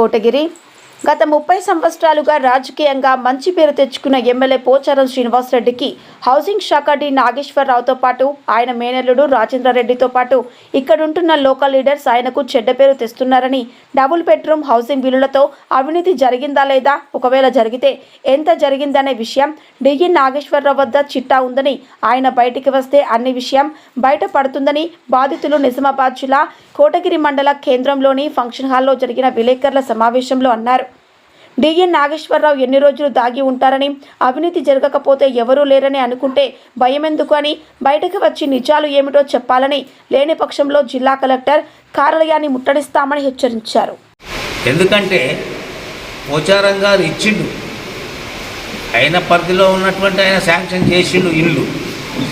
కోటగిరి గత ముప్పై సంవత్సరాలుగా రాజకీయంగా మంచి పేరు తెచ్చుకున్న ఎమ్మెల్యే పోచారం శ్రీనివాసరెడ్డికి హౌసింగ్ శాఖ డి నాగేశ్వరరావుతో పాటు ఆయన మేనల్లుడు రాజేంద్రారెడ్డితో పాటు ఇక్కడుంటున్న లోకల్ లీడర్స్ ఆయనకు చెడ్డ పేరు తెస్తున్నారని డబుల్ బెడ్రూమ్ హౌసింగ్ బిల్లులతో అవినీతి జరిగిందా లేదా ఒకవేళ జరిగితే ఎంత జరిగిందనే విషయం డిఈ నాగేశ్వరరావు వద్ద చిట్టా ఉందని ఆయన బయటికి వస్తే అన్ని విషయం బయటపడుతుందని బాధితులు నిజామాబాద్ జిల్లా కోటగిరి మండల కేంద్రంలోని ఫంక్షన్ హాల్లో జరిగిన విలేకరుల సమావేశంలో అన్నారు. డిఎన్ నాగేశ్వరరావు ఎన్ని రోజులు దాగి ఉంటారని అవినీతి జరగకపోతే ఎవరూ లేరని అనుకుంటే భయమెందుకు అని బయటకు వచ్చి నిజాలు ఏమిటో చెప్పాలని లేని పక్షంలో జిల్లా కలెక్టర్ కార్యాలయాన్ని ముట్టడిస్తామని హెచ్చరించారు. ఎందుకంటే పోచారం గారు ఇచ్చిండు. ఆయన పరిధిలో ఉన్నటువంటి ఆయన శాంక్షన్ చేసిండు ఇల్లు.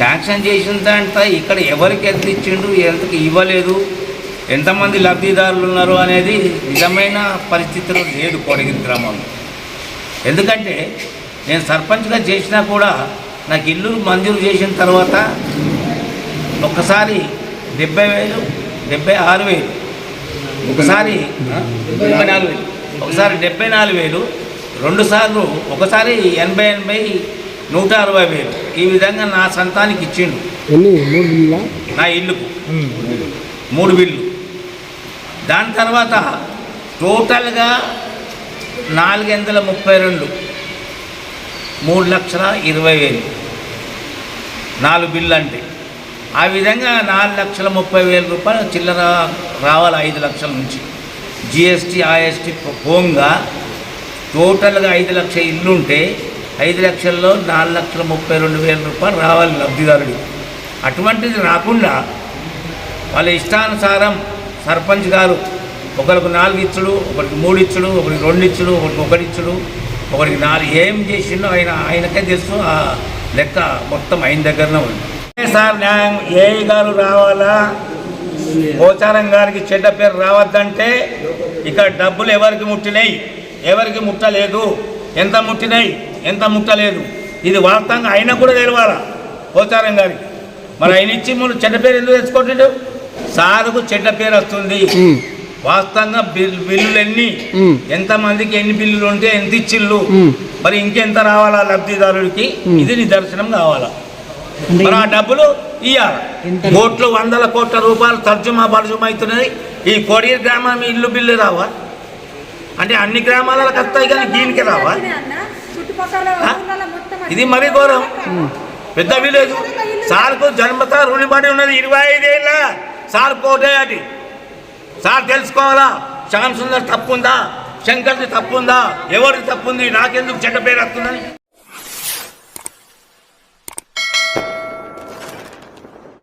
శాంక్షన్ చేసిన దాంట్లో ఇక్కడ ఎవరికి ఎంత ఇచ్చిండు ఎందుకు ఇవ్వలేదు. ఎంతమంది లబ్ధిదారులు ఉన్నారు అనేది నిజమైన పరిస్థితిలో లేదు కోడగిరి గ్రామంలో. ఎందుకంటే నేను సర్పంచ్గా చేసినా కూడా నాకు ఇల్లు మంజూరు చేసిన తర్వాత ఒక్కసారి డెబ్బై వేలు డెబ్బై ఆరు వేలు. ఒకసారి డెబ్బై నాలుగు వేలు. ఒకసారి డెబ్బై నాలుగు వేలు రెండు సార్లు ఒకసారి ఎనభై ఎనభై నూట అరవై వేలు. ఈ విధంగా నా సంతానికి ఇచ్చిండు. నా ఇల్లుకు. మూడు బిల్లు. దాని తర్వాత టోటల్గా నాలుగు వందల ముప్పై రెండు మూడు లక్షల ఇరవై వేలు. నాలుగు బిల్లు అంటే ఆ విధంగా నాలుగు లక్షల ముప్పై వేల రూపాయలు చిల్లర రావాలి ఐదు లక్షల నుంచి. జిఎస్టీ ఆఎస్టీ పోంగా టోటల్గా ఐదు లక్షల ఇల్లు ఉంటే ఐదు లక్షల్లో నాలుగు లక్షల ముప్పై రెండు వేల రూపాయలు రావాలి లబ్ధిదారుడు అటువంటిది రాకుండా వాళ్ళ ఇష్టానుసారం సర్పంచ్ గారు. ఒకరికి నాలుగు ఇచ్చుడు ఒకరికి మూడు ఇచ్చుడు ఒకరికి రెండు ఇచ్చుడు ఒకరికి ఒకటి ఇచ్చుడు ఒకరికి నాలుగు. ఏం చేసిండో ఆయన ఆయనకే తెలుసు. ఆ లెక్క మొత్తం ఆయన దగ్గరనే ఉంది. ఏ సార్ న్యాయం ఏ గారు రావాలా? గోచారం గారికి చెడ్డ పేరు రావద్దంటే ఇక్కడ డబ్బులు ఎవరికి ముట్టినాయి ఎవరికి ముట్టలేదు? ఎంత ముట్టినాయి? ఎంత ముట్టలేదు? ఇది వాస్తవంగా ఆయన కూడా తెలవాలా? పోచారం గారికి. మరి ఆయన ఇచ్చి మనం చెడ్డ పేరు ఎందుకు తెచ్చుకుంటాడు సారుకు చెడ్డ పేరు వస్తుంది. వాస్తవంగా బిల్ బిల్లులు ఎన్ని ఉమ్, ఎంతమందికి ఎన్ని బిల్లులు ఉంటే ఎంత ఇచ్చిళ్ళు. మరి ఇంకెంత రావాలా లబ్ధిదారుడికి. ఇది నిదర్శనం కావాలా? మరి ఆ డబ్బులు ఇవ్వాలి కోట్లు వందల కోట్ల రూపాయలు తర్జుమా బర్జుమా అవుతున్నది ఈ కొడియ గ్రామం ఇల్లు బిల్లు రావా? అంటే అన్ని గ్రామాలకు వస్తాయి కానీ దీనికి రావా? ఇది మరీ ఘోరం. పెద్ద విలేజ్. సార్కు జన్మత రుణపడి ఉన్నది ఇరవై ఐదేళ్ళ. సార్ కోటేయాటి సార్ తెలుసుకోవాలా? శ్యామ్ సుందర్ తప్పుందా? శంకర్ది తప్పుందా? ఎవరిది తప్పుంది? నాకెందుకు చెడ్డ పేరు వస్తుందని?